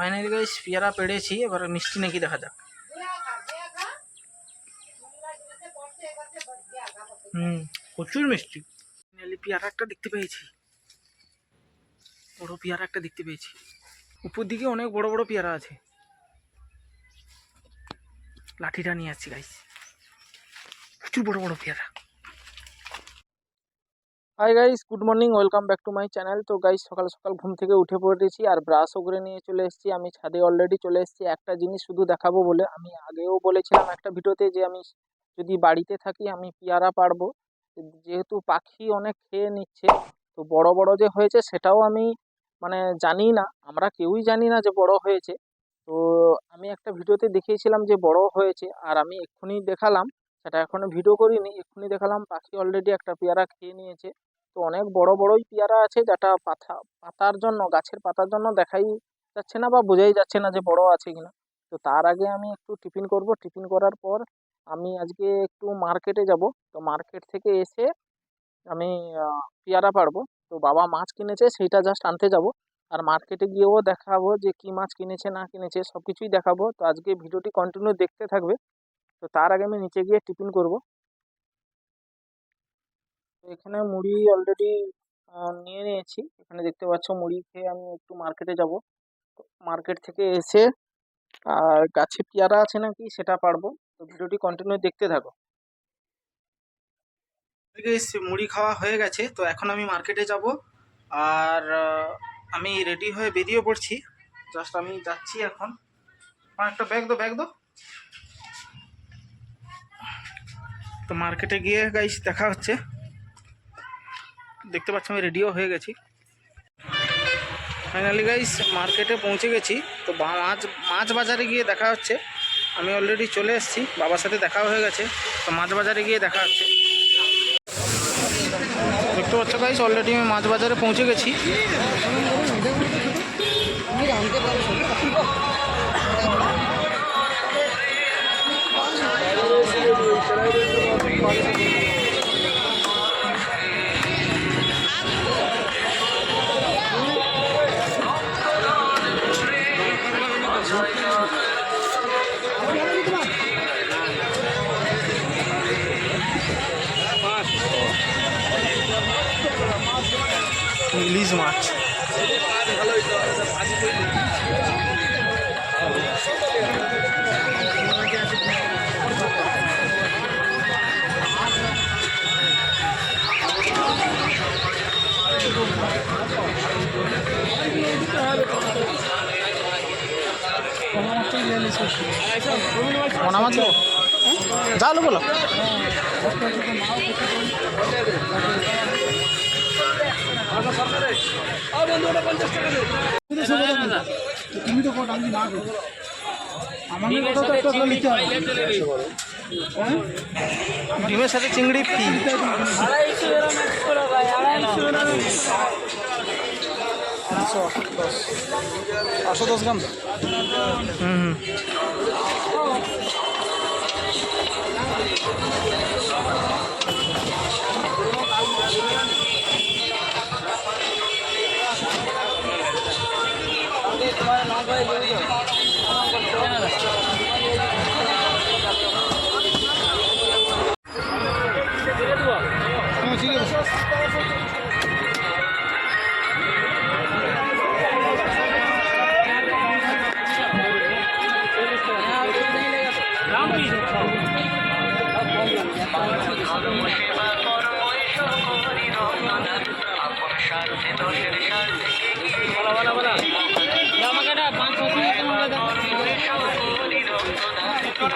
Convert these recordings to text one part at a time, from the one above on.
Finally guys পেয়ারা পেড়েছি এবার মিষ্টি নাকি দেখা যাক। হুম, প্রচুর মিষ্টি। ফাইনালি পেয়ারা একটা দেখতে পেয়েছি। বড় পেয়ারা একটা দেখতে পেয়েছি। উপর দিকে অনেক বড় বড় পেয়ারা আছে। লাঠিটা নিয়ে আসছি গাইস প্রচুর বড় বড় পেয়ারা। Hi guys good morning welcome back to my channel তো গাইস সকাল সকাল ঘুম থেকে উঠে পড়েছি আর ব্রাশও করে নিয়ে চলে এসেছি। আমি ছাদে অলরেডি চলে এসেছি। একটা জিনিস শুধু দেখাবো বলে আমি আগেও বলেছিলাম একটা ভিডিওতে যে আমি যদি বাড়িতে থাকি, আমি পেয়ারা পারব যেহেতু পাখি অনেক খেয়ে নিচ্ছে, তো বড় বড় যে হয়েছে সেটাও আমি মানে জানি না। আমরা কেউই জানি না যে বড় হয়েছে। তো আমি একটা ভিডিওতে দেখিয়েছিলাম যে বড় হয়েছে আর আমি এক্ষুনি দেখালাম। সেটা এখনও ভিডিও করিনি। এক্ষুনি দেখালাম পাখি অলরেডি একটা পেয়ারা খেয়ে নিয়েছে। অনেক বড় বড়ই পেয়ারা আছে যেটা পাতা পাতার জন্য, গাছের পাতার জন্য দেখাই যাচ্ছে না বা বোঝাই যাচ্ছে না যে বড় আছে কিনা। তো তার আগে আমি একটু টিফিন করব। টিফিন করার পর আমি আজকে একটু মার্কেটে যাব। তো মার্কেট থেকে এসে আমি পেয়ারা পারব। তো বাবা মাছ কিনেছে, সেইটা জাস্ট আনতে যাব। আর মার্কেটে গিয়েও দেখাবো যে কি মাছ কিনেছে, না কিনেছে সব কিছুই দেখাবো। তো আজকে ভিডিওটি কন্টিনিউ দেখতে থাকবে। তো তার আগে আমি নিচে গিয়ে টিফিন করব। এখানে মুড়ি অলরেডি নিয়ে নিয়েছি। এখানে দেখতে পাচ্ছ মুড়ি খেয়ে আমি একটু মার্কেটে যাব। মার্কেট থেকে এসে আর গাছে পেয়ারা আছে নাকি সেটা পারব। তো ভিডিওটি কন্টিনিউ দেখতে থাকো। মুড়ি খাওয়া হয়ে গেছে। তো এখন আমি মার্কেটে যাব। আর আমি রেডি হয়ে বেরিয়ে পড়ছি। জাস্ট আমি যাচ্ছি এখন। আমার একটা ব্যাগ দো ব্যাগ দো তো মার্কেটে গিয়ে গাইস দেখা হচ্ছে। দেখতে পাচ্ছ আমি রেডিও হয়ে গেছি। ফাইনালি গাইস মার্কেটে পৌঁছে গেছি। তো মাছ মাছ বাজারে গিয়ে দেখা হচ্ছে। আমি অলরেডি চলে এসেছি। বাবার সাথে দেখা হয়ে গেছে। তো মাছ বাজারে গিয়ে দেখা হচ্ছে। দেখতে পাচ্ছ গাইস অলরেডি আমি মাছ বাজারে পৌঁছে গেছি। মনা মাছ যা বলো। তুমি তো কোট আমি না করি আমাদের কথা তো একটা লিখতে হবে ডিমের সাথে চিংড়ি ফ্রি পাঁচশো দশ গ্রাম হুম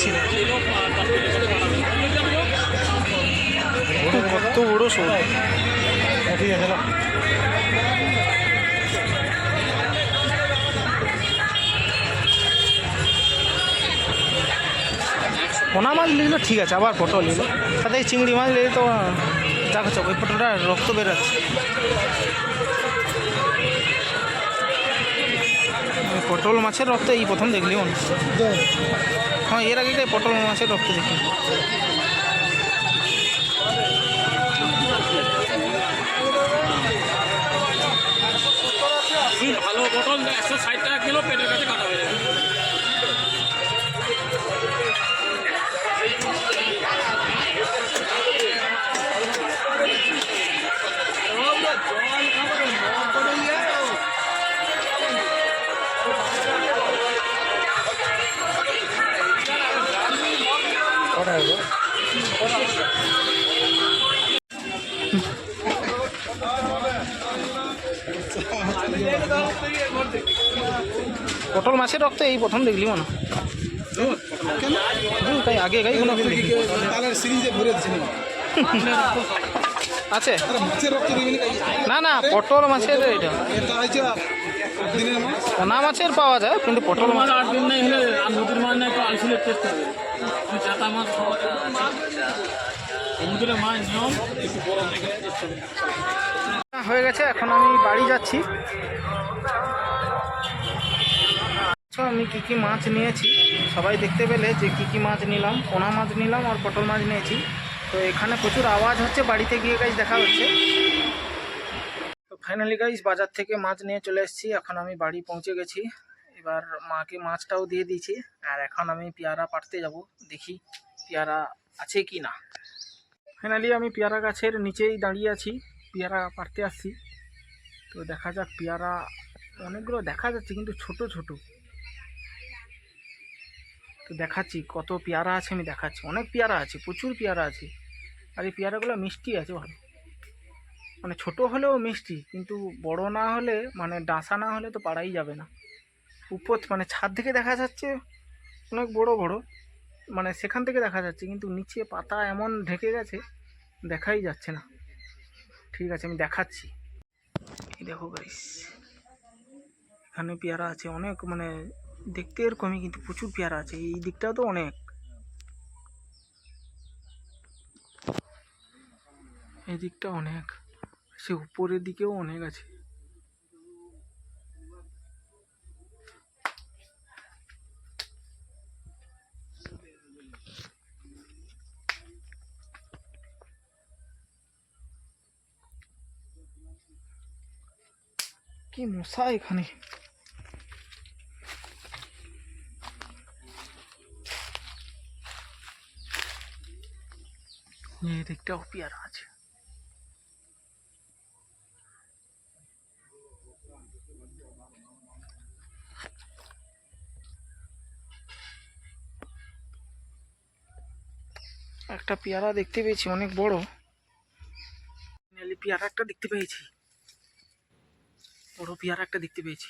ছিল কত বড় শোল ঠিক আছে পোনা মাছ নিলে ঠিক আছে আবার পটল নিলে। সাথে এই চিংড়ি মাছ নিলে তো দেখো ওই পটলটা রক্ত বেরোচ্ছে। পটল মাছের রক্ত এই প্রথম দেখলি মনে হয়। এর আগে পটল মাছের রক্ত দেখি ভালো পটল, একশো ষাট টাকা কিলো, পেটের কাছে কাটা হয়ে যাবে পটল মাছের রক্ত এই প্রথম দেখলি মনে তাই আগে গাই কোনো সিরিজে আছে। আরে মাছের রক্ত দিবি না না না পটল মাছের এটা। পোনা মাছের পাওয়া যায় কিন্তু পটল মাছ আট দিন নেই হলে আর নদীর মাছ নেই হবে। হয়ে গেছে এখন আমি বাড়ি যাচ্ছি। আচ্ছা, আমি কি কি মাছ নিয়েছি? সবাই দেখতে পেলে যে কি কি মাছ নিলাম পোনা মাছ নিলাম আর পটল মাছ নিয়েছি। তো এখানে প্রচুর আওয়াজ হচ্ছে বাড়িতে গিয়ে গাইজ দেখা হচ্ছে। তো ফাইনালি গাইজ বাজার থেকে মাছ নিয়ে চলে এসেছি এখন আমি বাড়ি পৌঁছে গেছি। এবার মাকে মাছটাও দিয়ে দিয়েছি। আর এখন আমি পেয়ারা পাড়তে যাব, দেখি পেয়ারা আছে কি না। ফাইনালি আমি পেয়ারা গাছের নিচেই দাঁড়িয়ে আছি, পেয়ারা পাড়তে আসছি। তো দেখা যাক পেয়ারা, অনেকগুলো দেখা যাচ্ছে, কিন্তু ছোট ছোট। তো দেখাচ্ছি কত পেয়ারা আছে, আমি দেখাচ্ছি। অনেক পেয়ারা আছে, প্রচুর পেয়ারা আছে। আর এই পেয়ারাগুলো মিষ্টি আছে, ভালো। মানে ছোট হলেও মিষ্টি, কিন্তু বড় না হলে মানে ডাসা না হলে তো পাড়াই যাবে না। উপর মানে ছাদ থেকে দেখা যাচ্ছে অনেক বড় বড় মানে সেখান থেকে দেখা যাচ্ছে, কিন্তু নিচে পাতা এমন ঢেকে গেছে, দেখাই যাচ্ছে না। ঠিক আছে, আমি দেখাচ্ছি। দেখো গাইস এখানে পেয়ারা আছে অনেক মানে দেখতে এরকমই, কিন্তু প্রচুর পেয়ারা আছে, এই দিকটাও তো অনেক। এই দিকটা অনেক, সে উপরের দিকেও অনেক আছে। কি মশা এখানে? দিকটাও পেয়ারা আছে। একটা পেয়ারা দেখতে পেয়েছি, অনেক বড়। পেয়ারা একটা দেখতে পেয়েছি। বড় পেয়ারা একটা দেখতে পেয়েছি।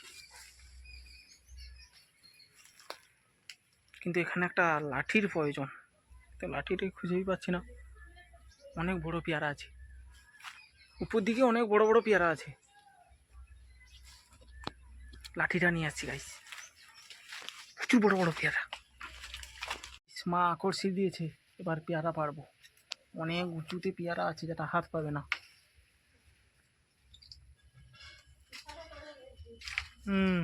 কিন্তু এখানে একটা লাঠির প্রয়োজন। তো লাঠিটাই খুঁজেই পাচ্ছি না। অনেক বড় পেয়ারা আছে। উপর দিকে অনেক বড় বড় পেয়ারা আছে। লাঠিটা নিয়ে আসছি গাইস প্রচুর বড় বড় পেয়ারা। মা আকর্ষি দিয়েছে। এবার পেয়ারা পারব অনেক উঁচুতে পেয়ারা আছে যেটা হাত পাবে না। হুম।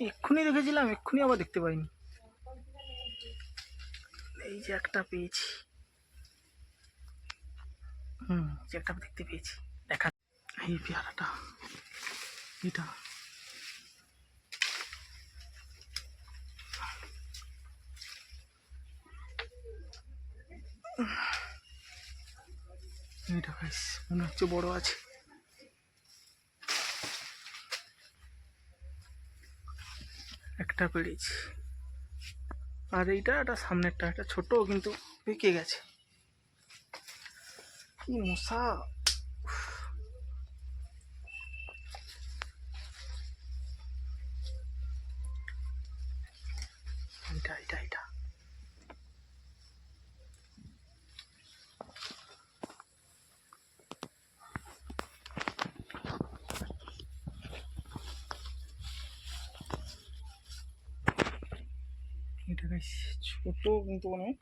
এক্ষুনি দেখেছিলাম, এক্ষুনি আবার দেখতে পাইনি। এই যে একটা পেয়েছি। হুম যে একটা দেখতে পেয়েছি। দেখা এই পেয়ারাটা। এটা। এটা গাইস মনে হচ্ছে বড় আছে। একটা পেরেছি। আর এইটা একটা সামনেরটা, একটা ছোট কিন্তু পেকে গেছে। কি মশা। এটা এটা এটা গাইস ছোট কিন্তু অনেক।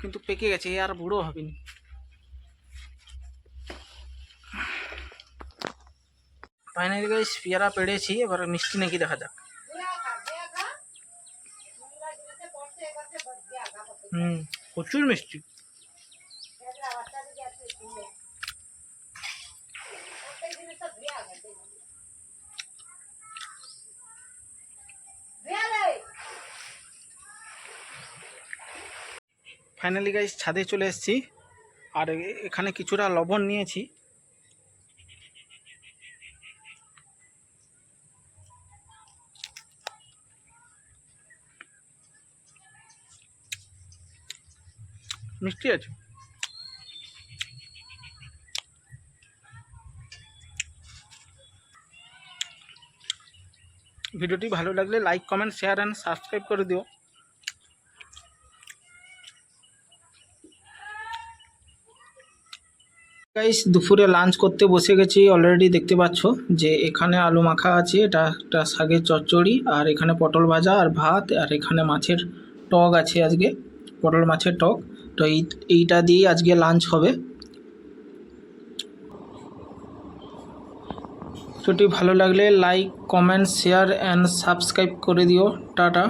কিন্তু পেকে গেছে এ আর বুড়ো হবেনি। ফাইনালি গাইস পেয়ারা পেড়েছি এবার মিষ্টি নাকি দেখা যাক। হুম প্রচুর মিষ্টি। ফাইনালি গাইস ছাদে চলে এসেছি। আর এখানে কিছুটা লবণ নিয়েছি। মিষ্টি আছে? ভিডিওটি ভালো লাগলে like comment share and subscribe করে দিও। গাইস দুপুরে লাঞ্চ করতে বসে গেছি অলরেডি দেখতে পাচ্ছ যে এখানে আলু মাখা আছে, এটা একটা শাকের চচ্চড়ি, আর এখানে পটল ভাজা আর ভাত, আর এখানে মাছের টক আছে আজকে, পটল মাছের টক। তো এই, এইটা দিয়েই আজকে লাঞ্চ হবে। ভিডিওটি ভালো লাগলে like comment share and subscribe করে দিও। টাটা।